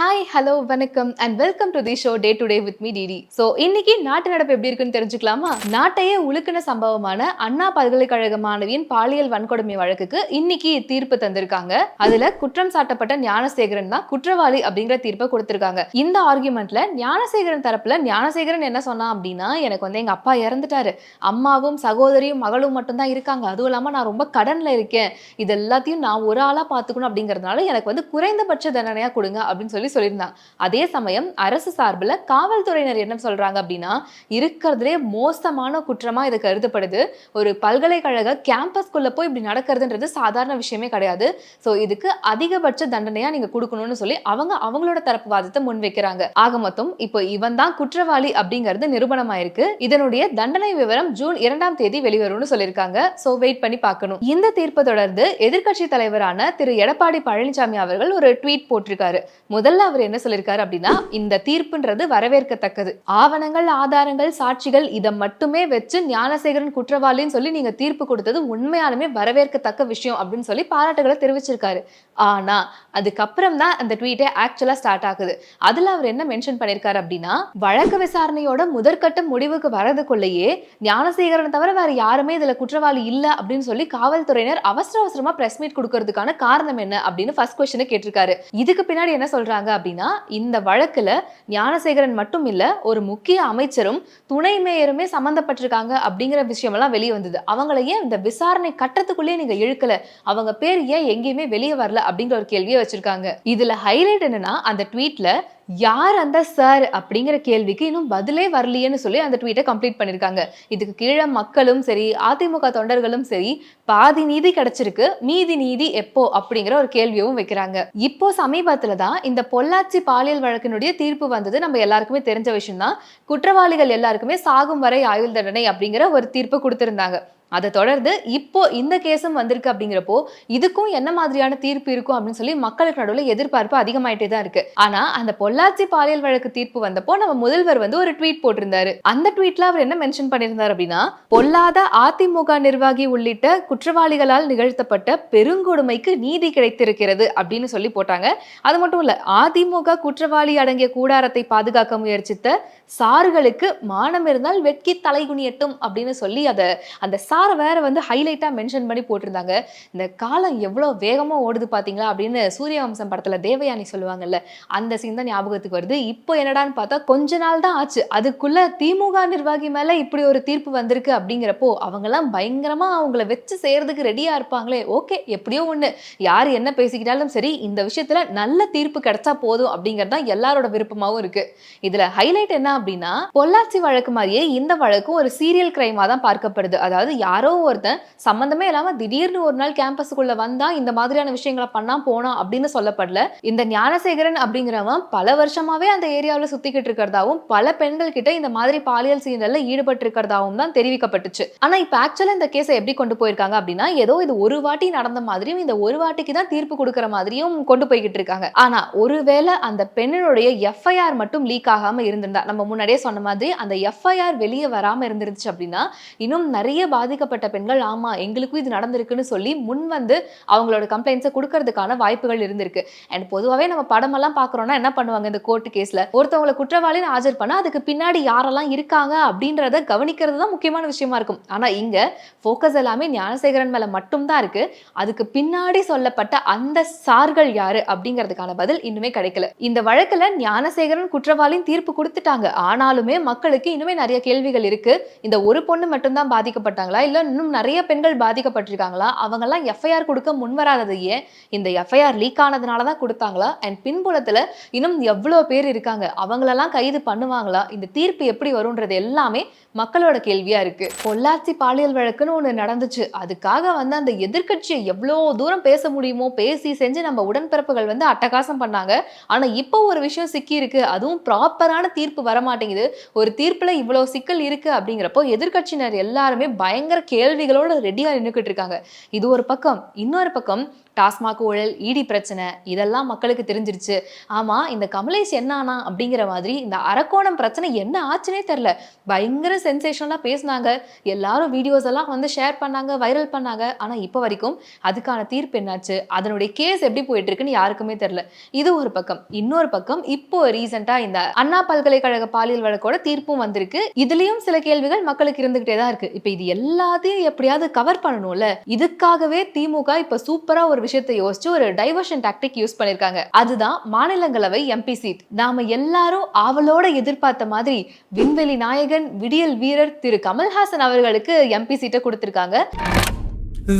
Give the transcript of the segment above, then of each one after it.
Hi hello வணக்கம் and welcome to the show day to day with me DD so இன்னைக்கு நாட்டு நடப்பு எப்படி இருக்குன்னு தெரிஞ்சுக்கலாமா? நாட்டையே உழுக்கின சம்பவமான அண்ணா பல்கலைக்கழக மாணவியின் பாலியல் வன்கொடுமை வழக்குக்கு இன்னைக்கு தீர்ப்பு தந்திருக்காங்க. அதுல குற்றம் சாட்டப்பட்ட ஞானசேகரன் தான் குற்றவாளி அப்படிங்கிற தீர்ப்பை கொடுத்திருக்காங்க. இந்த ஆர்குமெண்ட்ல ஞானசேகரன் தரப்புல ஞானசேகரன் என்ன சொன்னா அப்படின்னா எனக்கு வந்து எங்க அப்பா இறந்துட்டாரு. அம்மாவும் சகோதரியும் மகளும் மட்டும்தான் இருக்காங்க. அதுவும் இல்லாம நான் ரொம்ப கடன்ல இருக்கேன். இது எல்லாத்தையும் நான் ஒரு ஆளா பாத்துக்கணும் அப்படிங்கறதுனால எனக்கு வந்து குறைந்தபட்ச தண்டனையா கொடுங்க அப்படின்னு சொல்லி சொல்லியிருந்தாங்க அதே சமயம் அரசு சார்பில் காவல்துறையினர் என்ன சொல்றாங்க அப்படின்னா இருக்கிறதுலே மோசமான குற்றமா இது கருதப்படுது. ஒரு பல்கலைக்கழக கேம்பஸ்குள்ள போய் இப்படி நடக்கிறதுன்றது சாதாரண விஷயமே கிடையாது. ஸோ இதுக்கு அதிகபட்ச தண்டனையா நீங்க கொடுக்கணும்னு சொல்லி அவங்க அவங்களோட தரப்பு வாதத்தை முன்வைக்கிறாங்க. ஆக மொத்தம் இப்போ இவன் தான் குற்றவாளி அப்படிங்கிறது நிரூபணமாயிருக்கு. இதனுடைய தண்டனை விவரம் ஜூன் இரண்டாம் தேதி வெளிவரும்னு சொல்லியிருக்காங்க. ஸோ வெயிட் பண்ணி பார்க்கணும். இந்த தீர்ப்பை தொடர்ந்து எதிர்க்கட்சி தலைவரான திரு எடப்பாடி பழனிசாமி அவர்கள் ஒரு ட்வீட் போட்டிருக்காரு. முதல்ல அவர் என்ன சொல்லியிருக்காரு அப்படின்னா இந்த தீர்ப்புன்றது வரவேற்கத்தக்கது. ஆவணங்கள் ஆதாரங்கள் சாட்சிகள் இதை மட்டுமே வச்சு ஞானசேகரன் குற்றவாளின்னு சொல்லி நீங்க தீர்ப்பு கொடுத்தது உண்மையாலுமே வரவேற்கத்தக்க விஷயம் அப்படின்னு சொல்லி பாராட்டுகளை தெரிவிச்சிருக்காரு. ஆனா அதுக்கப்புறம் தான் அந்த ட்வீட்டே ஆக்சுவலா ஸ்டார்ட் ஆகுது. அதுல அவர் என்ன மென்ஷன் பண்ணிருக்காரு அப்படின்னா வழக்கு விசாரணையோட முதற்கட்ட முடிவுக்கு வரதுக்குள்ளேயே ஞானசேகரனை தவிர வேற யாருமே இதுல குற்றவாளி இல்ல அப்படின்னு சொல்லி காவல்துறையினர் அவசர அவசரமா பிரஸ் மீட் கொடுக்கறதுக்கான காரணம் என்ன அப்படின்னு ஃபர்ஸ்ட் கொஸ்டினை கேட்டிருக்காரு. இதுக்கு பின்னாடி என்ன சொல்றாங்க? அப்படின்னா இந்த வழக்குல ஞானசேகரன் மட்டும் இல்ல ஒரு முக்கிய அமைச்சரும் துணை மேயருமே சம்மந்தப்பட்டிருக்காங்க அப்படிங்கிற விஷயமெல்லாம் வெளியே வந்தது. அவங்கள ஏன் இந்த விசாரணை கட்டத்துக்குள்ளேயே நீங்க இழுக்கல? அவங்க பேர் ஏன் எங்கேயுமே வெளியே வரல அப்படிங்கிற ஒரு கேள்வியை வச்சிருக்காங்க. இதுல ஹைலைட் என்னன்னா அந்த ட்வீட்ல யார் அந்த சார் அப்படிங்கிற கேள்விக்கு இன்னும் பதிலே வரலையேன்னு சொல்லி அந்த ட்வீட்டை கம்ப்ளீட் பண்ணியிருக்காங்க இதுக்கு கீழே மக்களும் சரி அதிமுக தொண்டர்களும் சரி பாதி நீதி கிடைச்சிருக்கு மீதி நீதி எப்போ அப்படிங்கிற ஒரு கேள்வியும் வைக்கிறாங்க. இப்போ சமீபத்துல தான் இந்த பொள்ளாச்சி பாலியல் வழக்கினுடைய தீர்ப்பு வந்தது நம்ம எல்லாருக்குமே தெரிஞ்ச விஷயம் தான் குற்றவாளிகள் எல்லாருக்குமே சாகும் வரை ஆயுள் தண்டனை அப்படிங்கிற ஒரு தீர்ப்பு கொடுத்திருந்தாங்க. அதை தொடர்ந்து இப்போ இந்த கேஸும் வந்திருக்கு அப்படிங்கிறப்போ இதுக்கும் என்ன மாதிரியான தீர்ப்பு இருக்கும் அப்படின்னு சொல்லி மக்களுக்கு நடுவில் எதிர்பார்ப்பு அதிகமாயிட்டே தான் இருக்கு. ஆனா அந்த பொள்ளாச்சி பாலியல் வழக்கு தீர்ப்பு வந்தப்போ நம்ம முதல்வர் வந்து ஒரு ட்வீட் போட்டிருந்தாரு. அந்த ட்வீட்ல அவர் என்ன மென்ஷன் பண்ணியிருந்தார் அப்படின்னா பொல்லாத அதிமுக நிர்வாகி உள்ளிட்ட குற்றவாளிகளால் நிகழ்த்தப்பட்ட பெருங்கொடுமைக்கு நீதி கிடைத்திருக்கிறது அப்படின்னு சொல்லி போட்டாங்க. அது மட்டும் இல்ல அதிமுக குற்றவாளி அடங்கிய கூடாரத்தை பாதுகாக்க முயற்சித்த சார்களுக்கு மானம் இருந்தால் வெட்கி தலைகுனியட்டும் அப்படின்னு சொல்லி அதை அந்த யார் வேற வந்து ஹைலைட்டா மென்ஷன் பண்ணி போட்டிருந்தாங்க? இந்த காலம் எவ்வளவு வேகமா ஓடுது பாத்தீங்களா? அப்படின்னு சூரியவம்சம் படத்துல தேவயானி சொல்லுவாங்கல்ல அந்த சீன் தான் ஞாபகத்துக்கு வருது. இப்போ என்னடான்னு பார்த்தா கொஞ்ச நாள் தான் ஆச்சு. அதுக்குள்ள திமுக நிர்வாகி மேல இப்படி ஒரு தீர்ப்பு வந்திருக்கு அப்படிங்கிறப்போ அவங்கெல்லாம் பயங்கரமா அவங்கள வச்சு செய்யறதுக்கு ரெடியா இருப்பாங்களே. ஓகே எப்படியோ ஒண்ணு. யார் என்ன பேசிக்கிட்டாலும் சரி இந்த விஷயத்துல நல்ல தீர்ப்பு கிடைச்சா போதும் அப்படிங்கிறது தான் எல்லாரோட விருப்பமாவும் இருக்கு. இதுல ஹைலைட் என்ன அப்படின்னா பொள்ளாச்சி வழக்கு மாதிரியே இந்த வழக்கும் ஒரு சீரியல் கிரைமா தான் பார்க்கப்படுது. அதாவது யாரோ ஒருத்தன் சம்மந்தமே இல்லாமல் திடீர்னு ஒரு நாள் கேம்பஸுக்குள்ள வந்தா இந்த மாதிரியான விஷயங்களை பண்ணா போனா அப்படின்னு சொல்லப்படல. இந்த ஞானசேகரன் அப்படிங்கிறவன் பல வருஷமாவே அந்த ஏரியாவில் சுத்திக்கிட்டு இருக்கிறதாவும் பல பெண்கள் கிட்ட இந்த மாதிரி பாலியல் சீனல்ல ஈடுபட்டு இருக்கிறதாவும் தான் தெரிவிக்கப்பட்டுச்சு. ஆனா இப்ப ஆக்சுவலா இந்த கேஸை எப்படி கொண்டு போயிருக்காங்க அப்படின்னா ஏதோ இது ஒரு வாட்டி நடந்த மாதிரியும் இந்த ஒரு வாட்டிக்கு தான் தீர்ப்பு கொடுக்குற மாதிரியும் கொண்டு போய்கிட்டு இருக்காங்க. ஆனா ஒருவேளை அந்த பெண்ணினுடைய எஃப்ஐஆர் மட்டும் லீக் ஆகாம இருந்திருந்தா நம்ம முன்னாடியே சொன்ன மாதிரி அந்த எஃப்ஐஆர் வெளியே வராம இருந்துருந்துச்சு அப்படின்னா இன்னும் நிறைய பாதிக்கப்பட்ட பெண்கள் ஆமா எங்களுக்கும் இது நடந்திருக்குன்னு சொல்லி முன் வந்து அவங்களோட கம்ப்ளைண்ட்ஸை கொடுக்கறதுக்கான வாய்ப்புகள் இருந்திருக்கு. அண்ட் பொதுவாகவே நம்ம படமெல்லாம் பார்க்குறோம்னா என்ன பண்ணுவாங்க இந்த கோர்ட்டு கேஸில் ஒருத்தவங்களை குற்றவாளின்னு ஆஜர் பண்ணால் அதுக்கு பின்னாடி யாரெல்லாம் இருக்காங்க அப்படின்றத கவனிக்கிறது தான் முக்கியமான விஷயமா இருக்கும். ஆனால் இங்கே ஃபோக்கஸ் எல்லாமே ஞானசேகரன் மேலே மட்டும்தான் இருக்கு. அதுக்கு பின்னாடி சொல்லப்பட்ட அந்த சார்கள் யாரு அப்படிங்கிறதுக்கான பதில் இன்னுமே கிடைக்கல. இந்த வழக்கில் ஞானசேகரன் குற்றவாளின் தீர்ப்பு கொடுத்துட்டாங்க. ஆனாலுமே மக்களுக்கு இன்னுமே நிறைய கேள்விகள் இருக்கு. இந்த ஒரு பொண்ணு மட்டும்தான் பாதிக்கப்பட்டாங்களா? இல்ல இன்னும் நிறைய பெண்கள் பாதிக்கப்பட்டிருக்காங்களா? அவங்கெல்லாம் எஃப்ஐஆர் கொடுக்க முன்வராதது ஏன் இந்த எஃப்ஐஆர் லீக் ஆனதுனால தான் கொடுத்தாங்களா? அண்ட் பின்புலத்துல இன்னும் எவ்வளவு பேர் இருக்காங்க? அவங்களெல்லாம் கைது பண்ணுவாங்களா? இந்த தீர்ப்பு எப்படி வரும்ன்றது எல்லாமே மக்களோட கேள்வியா இருக்கு. பொள்ளாச்சி பாலியல் வழக்குன்னு ஒண்ணு நடந்துச்சு. அதுக்காக வந்து அந்த எதிர்க்கட்சியை எவ்வளோ தூரம் பேச முடியுமோ பேசி செஞ்சு நம்ம உடன்பிறப்புகள் வந்து அட்டகாசம் பண்ணாங்க. ஆனா இப்போ ஒரு விஷயம் சிக்கி இருக்கு அதுவும் ப்ராப்பரான தீர்ப்பு வர மாட்டேங்குது ஒரு தீர்ப்புல இவ்வளவு சிக்கல் இருக்கு அப்படிங்கிறப்போ எதிர்க்கட்சியினர் எல்லாருமே பயங்கர கேள்விகளோட ரெடியாக நின்றுக்கிட்டு இருக்காங்க. இது ஒரு பக்கம். இன்னொரு பக்கம் டாஸ்மாக் ஊழல் இடி பிரச்சனை இதெல்லாம் மக்களுக்கு தெரிஞ்சிருச்சு. ஆமா இந்த கமலேஷ் என்ன ஆனா அப்படிங்கிற மாதிரி இந்த அரக்கோணம் பிரச்சனை என்ன ஆச்சுனே தெரில பயங்கர சென்சேஷனலாக பேசினாங்க. எல்லாரும் வீடியோஸ் எல்லாம் வந்து ஷேர் பண்ணாங்க வைரல் பண்ணாங்க. ஆனால் இப்போ வரைக்கும் அதுக்கான தீர்ப்பு என்னாச்சு? அதனுடைய கேஸ் எப்படி போயிட்டு இருக்குன்னு யாருக்குமே தெரில இது ஒரு பக்கம். இன்னொரு பக்கம் இப்போ ரீசெண்டாக இந்த அண்ணா பல்கலைக்கழக பாலியல் வழக்கோட தீர்ப்பும் வந்திருக்கு. இதுலயும் சில கேள்விகள் மக்களுக்கு இருந்துகிட்டே தான் இருக்கு. இப்போ இது எல்லாத்தையும் எப்படியாவது கவர் பண்ணணும்ல? இதுக்காகவே திமுக இப்போ சூப்பராக ஒரு விஷயத்தை யோசிச்சு ஒரு டைவர்ஷன் டாக்டிக் யூஸ் பண்ணிருக்காங்க. அதுதான் மாநிலங்களவை எம்பி சீட் நாம எல்லாரும் ஆவலோட எதிர்பார்த்த மாதிரி விண்வெளி நாயகன் விடியல் வீரர் திரு கமல்ஹாசன் அவர்களுக்கு எம்பி சீட்டை கொடுத்திருக்காங்க.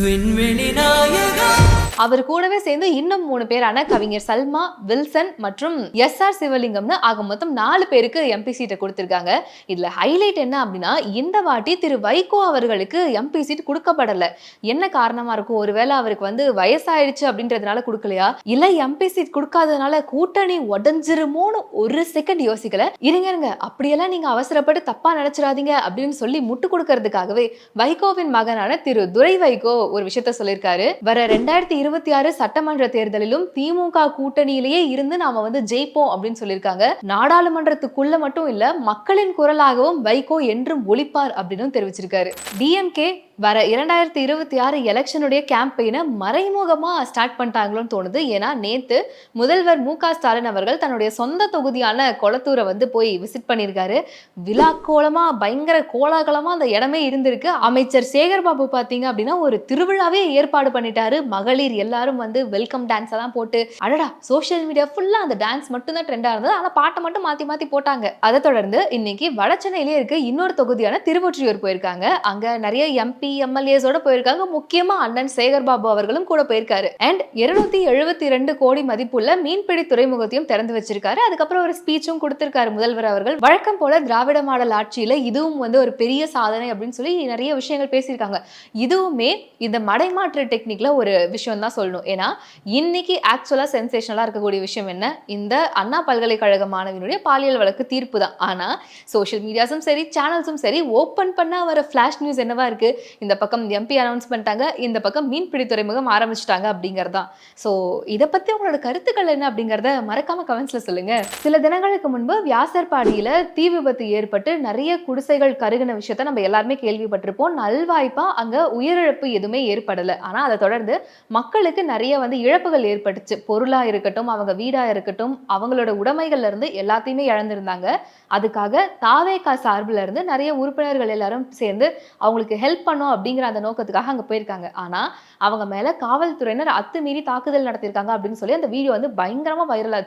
விண்வெளி நாயகன் அவர் கூடவே சேர்ந்து இன்னும் மூணு பேரான கவிஞர் சல்மா வில்சன் மற்றும் எஸ் ஆர் சிவலிங்கம்னு ஆக மொத்தம் நாலு பேருக்கு எம்பி சீட்டை கொடுத்திருக்காங்க. இதுல ஹைலைட் என்ன அப்படின்னா இந்த வாட்டி திரு வைகோ அவர்களுக்கு எம்பி சீட் கொடுக்கப்படல. என்ன காரணமா இருக்கும்? ஒருவேளை அவருக்கு வந்து வயசாயிடுச்சு அப்படின்றதுனால கொடுக்கலையா? இல்ல எம்பி சீட் கொடுக்காததுனால கூட்டணி உடஞ்சிருமோன்னு ஒரு செகண்ட் யோசிக்கல. இருங்க இருங்க அப்படியெல்லாம் நீங்க அவசரப்பட்டு தப்பா நினைச்சிடாதீங்க அப்படின்னு சொல்லி முட்டு கொடுக்கறதுக்காகவே வைகோவின் மகனான திரு துரை வைகோ ஒரு விஷயத்த சொல்லியிருக்காரு. வர ரெண்டாயிரத்தி இருபத்தி ஆறு சட்டமன்ற தேர்தலிலும் திமுக கூட்டணியிலேயே இருந்து நாம வந்து ஜெயிப்போம் அப்படின்னு சொல்லியிருக்காங்க. நாடாளுமன்றத்துக்குள்ள மட்டும் இல்ல மக்களின் குரலாகவும் வைகோ என்றும் ஒழிப்பார் அப்படின்னு தெரிவிச்சிருக்காரு. டிஎம்கே வர இரண்டாயிரத்தி இருபத்தி ஆறு எலெக்ஷனுடைய கேம்பெயினை மறைமுகமாக ஸ்டார்ட் பண்ணிட்டாங்களோன்னு தோணுது. ஏன்னா நேற்று முதல்வர் மு க. ஸ்டாலின் அவர்கள் தன்னுடைய சொந்த தொகுதியான கொளத்தூரை வந்து போய் விசிட் பண்ணியிருக்காரு. விழாக்கோலமா பயங்கர கோலாகலமா அந்த இடமே இருந்திருக்கு. அமைச்சர் சேகர் பாபு பாத்தீங்க அப்படின்னா ஒரு திருவிழாவே ஏற்பாடு பண்ணிட்டாரு. மகளிர் எல்லாரும் வந்து வெல்கம் டான்ஸ் எல்லாம் போட்டு அடடா சோஷியல் மீடியா ஃபுல்லாக அந்த டான்ஸ் மட்டும்தான் ட்ரெண்டாக இருந்தது. ஆனால் பாட்டை மட்டும் மாற்றி மாற்றி போட்டாங்க. அதை தொடர்ந்து இன்னைக்கு வடச்சென்னையிலே இருக்க. இன்னொரு தொகுதியான திருவொற்றியூர் போயிருக்காங்க. அங்கே நிறைய எம்பி எம்எல்ஏஸோட போயிருக்காங்க. முக்கியமா அண்ணன் சேகர் பாபு அவர்களும் கூட போயிருக்காரு. அண்ட் இருநூத்தி எழுபத்தி ரெண்டு கோடி மதிப்புள்ள மீன்பிடி துறைமுகத்தையும் திறந்து வச்சிருக்காரு. அதுக்கப்புறம் ஒரு ஸ்பீச்சும் கொடுத்திருக்காரு முதல்வர் அவர்கள். வழக்கம் போல திராவிட மாடல் ஆட்சியில இதுவும் வந்து ஒரு பெரிய சாதனை அப்படின்னு சொல்லி நிறைய விஷயங்கள் பேசியிருக்காங்க. இதுவுமே இந்த மடைமாற்று டெக்னிக்ல ஒரு விஷயம் தான் சொல்லணும். ஏன்னா இன்னைக்கு ஆக்சுவலா சென்சேஷனலா இருக்கக்கூடிய விஷயம் என்ன? இந்த அண்ணா பல்கலைக்கழக மாணவியினுடைய பாலியல் வழக்கு தீர்ப்பு தான். ஆனா சோஷியல் மீடியாஸும் சரி சேனல்ஸும் சரி ஓப்பன் பண்ண வர ஃபிளாஷ் நியூஸ் என்னவா இருக்கு? இந்த பக்கம் எம்பி அனௌன்ஸ் பண்ணிட்டாங்க இந்த பக்கம் மீன்பிடி துறைமுகம் ஆரம்பிச்சிட்டாங்க அப்படிங்கிறது தான் ஸோ இதை பத்தி உங்களோட கருத்துக்கள் என்ன அப்படிங்கறத மறக்காம கமெண்ட்ஸ்ல சொல்லுங்க. சில தினங்களுக்கு முன்பு வியாசர்பாடியில தீ விபத்து ஏற்பட்டு நிறைய குடிசைகள் கருகின விஷயத்த நம்ம எல்லாருமே கேள்விப்பட்டிருப்போம். நல்வாய்ப்பா அங்க உயிரிழப்பு எதுவுமே ஏற்படல. ஆனா அதை தொடர்ந்து மக்களுக்கு நிறைய வந்து இழப்புகள் ஏற்பட்டுச்சு. பொருளா இருக்கட்டும் அவங்க வீடா இருக்கட்டும் அவங்களோட உடைமைகள்ல இருந்து எல்லாத்தையுமே இழந்திருந்தாங்க. அதுக்காக தாவேகா சார்பில் இருந்து நிறைய உறுப்பினர்கள் எல்லாரும் சேர்ந்து அவங்களுக்கு ஹெல்ப் மாறணும் அப்படிங்கிற அந்த நோக்கத்துக்காக அங்க போயிருக்காங்க. ஆனா அவங்க மேல காவல்துறையினர் அத்துமீறி தாக்குதல் நடத்தியிருக்காங்க அப்படின்னு சொல்லி அந்த வீடியோ வந்து பயங்கரமா வைரல்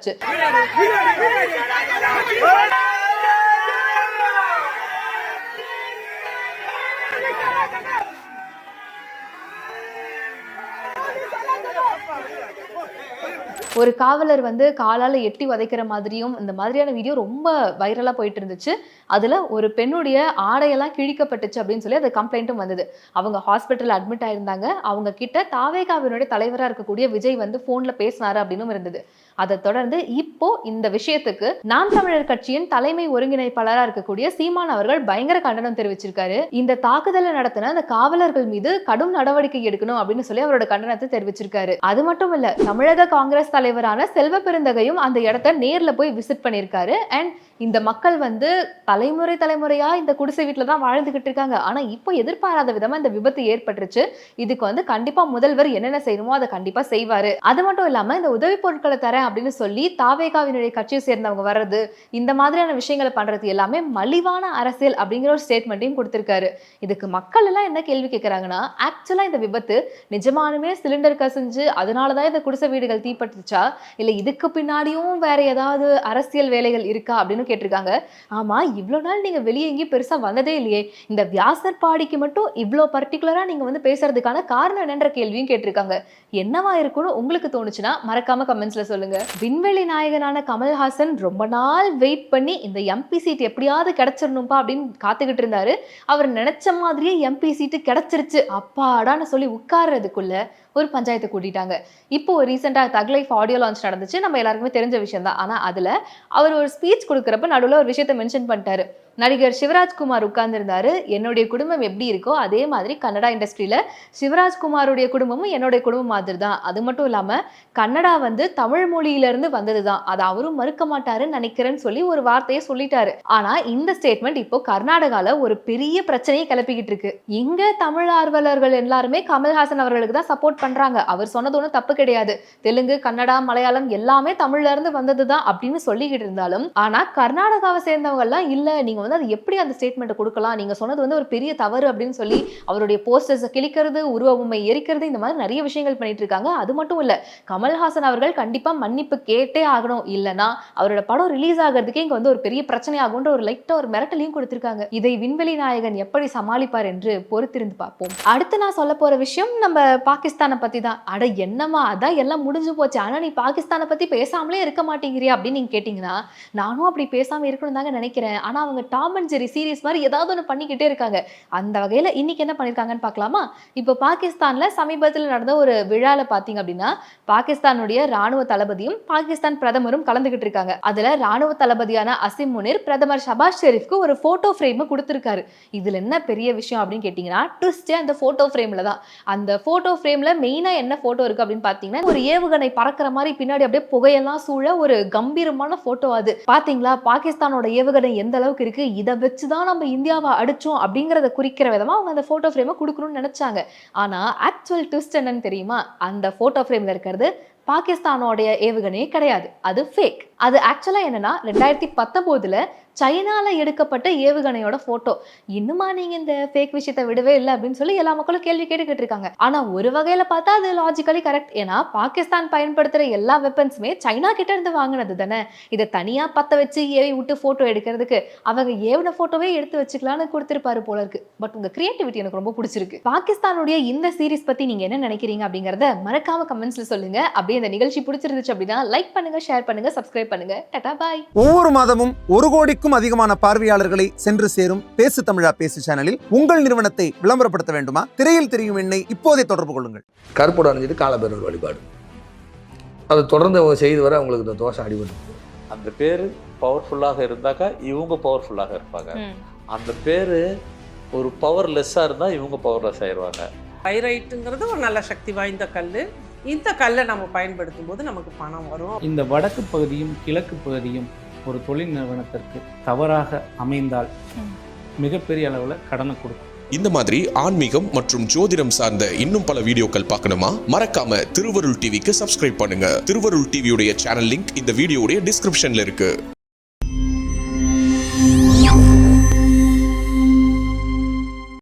ஒரு காவலர் வந்து காலால் எட்டி உதைக்கிற மாதிரியும் இந்த மாதிரியான வீடியோ ரொம்ப வைரலாக போயிட்டு இருந்துச்சு அதில் ஒரு பெண்ணுடைய ஆடையெல்லாம் கிழிக்கப்பட்டுச்சு அப்படின்னு சொல்லி அது கம்ப்ளைண்ட்டும் வந்தது. அவங்க ஹாஸ்பிட்டல் அட்மிட் ஆயிருந்தாங்க. அவங்க கிட்ட தாவேகாவினுடைய தலைவராக இருக்கக்கூடிய விஜய் வந்து ஃபோனில் பேசினார் அப்படின்னு இருந்தது. அதை தொடர்ந்து இப்போ இந்த விஷயத்துக்கு நாம் தமிழர் கட்சியின் தலைமை ஒருங்கிணைப்பாளராக இருக்கக்கூடிய சீமான் அவர்கள் பயங்கர கண்டனம் தெரிவிச்சிருக்காரு. இந்த தாக்குதலை நடத்தின அந்த காவலர்கள் மீது கடும் நடவடிக்கை எடுக்கணும் அப்படின்னு சொல்லி அவரோட கண்டனத்தை தெரிவிச்சிருக்காரு. அது மட்டும் இல்ல தமிழக காங்கிரஸ் தலைவரான செல்வ பெருந்தகையும் அந்த இடத்த நேர்ல போய் விசிட் பண்ணியிருக்காரு. அண்ட் இந்த மக்கள் வந்து தலைமுறை தலைமுறையா இந்த குடிசை வீட்டில் தான் வாழ்ந்துகிட்டு இருக்காங்க. ஆனா இப்போ எதிர்பாராத விதமா இந்த விபத்து ஏற்பட்டுருச்சு. இதுக்கு வந்து கண்டிப்பா முதல்வர் என்னென்ன செய்யணுமோ அதை கண்டிப்பா செய்வாரு. அது மட்டும் இல்லாம இந்த உதவி பொருட்களை தரேன் அப்படின்னு சொல்லி தாவேகாவினுடைய கட்சியை சேர்ந்தவங்க வர்றது இந்த மாதிரியான விஷயங்களை பண்றது எல்லாமே மலிவான அரசியல் அப்படிங்கிற ஒரு ஸ்டேட்மெண்ட்டையும் கொடுத்திருக்காரு. இதுக்கு மக்கள் எல்லாம் என்ன கேள்வி கேட்கறாங்கன்னா ஆக்சுவலா இந்த விபத்து நிஜமானுமே சிலிண்டர் கசிஞ்சு அதனாலதான் இந்த குடிசை வீடுகள் தீப்பட்டுச்சா இல்ல இதுக்கு பின்னாடியும் வேற ஏதாவது அரசியல் வேலைகள் இருக்கா அப்படின்னு கேட்டிருக்காங்க. ஆமா இவ்வளோ நாள் நீங்க வெளியே எங்கேயும் பெருசா வந்ததே இல்லையே. இந்த வியாசர் பாடிக்கு மட்டும் இவ்வளோ பர்டிகுலராக நீங்க வந்து பேசுறதுக்கான காரணம் என்னன்ற கேள்வியும் கேட்டிருக்காங்க. என்னவா இருக்கும்னு உங்களுக்கு தோணுச்சுன்னா மறக்காம கமெண்ட்ஸ்ல சொல்லுங்க. விண்வெளி நாயகனான கமல்ஹாசன் ரொம்ப நாள் வெயிட் பண்ணி இந்த எம்பி சீட் எப்படியாவது கிடச்சிடணும்ப்பா அப்படின்னு காத்துக்கிட்டு இருந்தாரு. அவர் நினைச்ச மாதிரியே எம்பி சீட்டு கிடைச்சிருச்சு. அப்பாடான்னு சொல்லி உட்கார்றதுக்குள்ள ஒரு பஞ்சாயத்தை கூட்டிட்டாங்க. இப்போ ரீசெண்டாக தக் லைஃப் ஆடியோ லான்ச் நடந்துச்சு. நம்ம எல்லாருக்குமே தெரிஞ்ச விஷயம் தான் ஆனால் அதில் அவர் ஒரு ஸ்பீச் கொடுக்குறப்ப நடுவில் ஒரு விஷயத்த மென்ஷன் பண்ணிட்டாரு. நடிகர் சிவராஜ்குமார் உட்கார்ந்துருந்தாரு. என்னுடைய குடும்பம் எப்படி இருக்கோ அதே மாதிரி கன்னடா இண்டஸ்ட்ரியில சிவராஜ்குமாருடைய குடும்பமும் என்னுடைய குடும்பம் மாதிரி தான் அது மட்டும் இல்லாம கன்னடா வந்து தமிழ் மொழியிலிருந்து வந்தது தான் அதை அவரும் மறுக்க மாட்டாருன்னு நினைக்கிறேன்னு சொல்லி ஒரு வார்த்தையை சொல்லிட்டாரு. ஆனா இந்த ஸ்டேட்மெண்ட் இப்போ கர்நாடகால ஒரு பெரிய பிரச்சனையை கிளப்பிக்கிட்டு இருக்கு. இங்க தமிழ் ஆர்வலர்கள் எல்லாருமே கமல்ஹாசன் அவர்களுக்கு தான் சப்போர்ட் பண்றாங்க. அவர் சொன்னது ஒன்றும் தப்பு கிடையாது. தெலுங்கு கன்னடா மலையாளம் எல்லாமே தமிழ்ல இருந்து வந்தது தான் அப்படின்னு சொல்லிக்கிட்டு இருந்தாலும் ஆனா கர்நாடகாவை சேர்ந்தவங்க எல்லாம் இல்ல வந்து அது எப்படி அந்த ஸ்டேட்மெண்ட் கொடுக்கலாம்? நீங்க சொன்னது வந்து ஒரு பெரிய தவறு அப்படின்னு சொல்லி அவருடைய போஸ்டர்ஸை கிழிக்கிறது உருவ எரிக்கிறது இந்த மாதிரி நிறைய விஷயங்கள் பண்ணிட்டு இருக்காங்க. அது மட்டும் இல்ல கமல்ஹாசன் அவர்கள் கண்டிப்பா மன்னிப்பு கேட்டே ஆகணும். இல்லைன்னா அவரோட படம் ரிலீஸ் ஆகிறதுக்கே இங்க வந்து ஒரு பெரிய பிரச்சனை ஆகுன்ற ஒரு லைட்டா ஒரு மிரட்டலையும் கொடுத்திருக்காங்க. இதை விண்வெளி நாயகன் எப்படி சமாளிப்பார் என்று பொறுத்திருந்து பார்ப்போம். அடுத்து நான் சொல்ல போற விஷயம் நம்ம பாகிஸ்தானை பத்தி தான் அட என்னம்மா அதான் எல்லாம் முடிஞ்சு போச்சு. ஆனா நீ பாகிஸ்தானை பத்தி பேசாமலே இருக்க மாட்டேங்கிறியா அப்படின்னு நீங்க கேட்டீங்கன்னா நானும் அப்படி பேசாம இருக்கணும் தாங்க நினைக்கிறேன். ஆனா அவங்க டாம் அண்ட் ஜெரி சீரிஸ் மாதிரி ஏதாவது ஒன்று பண்ணிக்கிட்டே இருக்காங்க. அந்த வகையில் இன்னைக்கு என்ன பண்ணிருக்காங்கன்னு பார்க்கலாமா? இப்போ பாகிஸ்தானில் சமீபத்தில் நடந்த ஒரு விழாவில் பார்த்தீங்க அப்படின்னா பாகிஸ்தானுடைய ராணுவ தளபதியும் பாகிஸ்தான் பிரதமரும் கலந்துகிட்டு இருக்காங்க. அதில் ராணுவ தளபதியான அசிம் முனிர் பிரதமர் ஷபாஸ் ஷெரீஃப்க்கு ஒரு ஃபோட்டோ ஃப்ரேம் கொடுத்துருக்காரு. இதில் என்ன பெரிய விஷயம் அப்படின்னு கேட்டிங்கன்னா ட்விஸ்டே அந்த ஃபோட்டோ ஃப்ரேமில் தான். அந்த ஃபோட்டோ ஃப்ரேமில் மெயினாக என்ன ஃபோட்டோ இருக்கு அப்படின்னு பார்த்தீங்கன்னா ஒரு ஏவுகணை பறக்கிற மாதிரி பின்னாடி அப்படியே புகையெல்லாம் சூழ ஒரு கம்பீரமான ஃபோட்டோ அது. பார்த்தீங்களா? பாகிஸ்தானோட ஏவுகணை எந்த அளவுக்கு இருக்கு? இதை வச்சு தான் நம்ம இந்தியாவை அடித்தோம் அப்படிங்கிறத குறிக்கிற விதமாக அவங்க அந்த ஃபோட்டோ ஃப்ரேமை கொடுக்கணும்னு நினச்சாங்க. ஆனால் ஆக்சுவல் ட்விஸ்ட் என்னன்னு தெரியுமா? அந்த ஃபோட்டோ ஃப்ரேம்ல இருக்கிறது பாகிஸ்தானோடைய ஏவுகணையே கிடையாது. அது ஃபேக் அது ஆக்சுவலாக என்னன்னா ரெண்டாயிரத்தி பத்தொம்போதில் சைனால எடுக்கப்பட்ட ஏவுகணையோட போட்டோ இன்னுமா நீங்க இந்த ஃபேக் விஷயத்தை விடவே இல்லை அப்படின்னு சொல்லி எல்லா மக்களும் கேள்வி கேட்டுக்கிட்டு இருக்காங்க. ஆனா ஒரு வகையில பார்த்தா அது லாஜிக்கலி கரெக்ட் ஏன்னா பாகிஸ்தான் பயன்படுத்துற எல்லா வெப்பன்ஸுமே சைனா கிட்ட இருந்து வாங்கினது தானே. இதை தனியா பத்த வச்சு ஏவி விட்டு போட்டோ எடுக்கிறதுக்கு அவங்க ஏவின போட்டோவே எடுத்து வச்சுக்கலாம்னு கொடுத்திருப்பாரு போல இருக்கு. பட் உங்க கிரியேட்டிவிட்டி எனக்கு ரொம்ப பிடிச்சிருக்கு. பாகிஸ்தானுடைய இந்த சீரிஸ் பத்தி நீங்க என்ன நினைக்கிறீங்க அப்படிங்கறத மறக்காம கமெண்ட்ஸ்ல சொல்லுங்க. அப்படியே இந்த நிகழ்ச்சி பிடிச்சிருந்துச்சு அப்படின்னா லைக் பண்ணுங்க ஷேர் பண்ணுங்க சப்ஸ்கிரைப் பண்ணுங்க. டாடா பாய் ஒவ்வொரு மாதமும் ஒரு கோடிக்கும் அதிகமான பார்வையாளர்களை சென்று சேரும் பேசு தமிழா பேசு சேனலில் உங்கள் நிறுவனத்தை விளம்பரப்படுத்த வேண்டுமா? திரையில் தெரியும் எண்ணை இப்போதே தொடர்பு கொள்ளுங்கள். கருப்போட அணிஞ்சிட்டு காலபேரவர் வழிபாடு. அதை தொடர்ந்து அவங்க செய்து வர அவங்களுக்கு இந்த தோஷம் அடிபட்டு அந்த பேர் பவர்ஃபுல்லாக இருந்தாக்கா இவங்க பவர்ஃபுல்லாக இருப்பாங்க. அந்த பேர் ஒரு பவர்லெஸ்ஸாக இருந்தால் இவங்க பவர்லெஸ் ஆயிடுவாங்க பைரைட்டுங்கிறது ஒரு நல்ல சக்தி வாய்ந்த கல் இந்த கல்லை நம்ம பயன்படுத்தும் போது நமக்கு பணம் வரும். இந்த வடக்கு பகுதியும் கிழக்கு பகுதியும் ஒரு தொழில் நிறுவனத்திற்கு தவறாக அமைந்தால் மிகப்பெரிய அளவில் கடனை கொடுக்கும். இந்த மாதிரி ஆன்மீகம் மற்றும் ஜோதிடம் சார்ந்த இன்னும் பல வீடியோக்கள் பார்க்கணுமா? மறக்காம திருவருள் டிவிக்கு சப்ஸ்கிரைப் பண்ணுங்க. திருவருள் டிவியுடைய சேனல் லிங்க் இந்த வீடியோடைய டிஸ்கிரிப்ஷன்ல இருக்கு.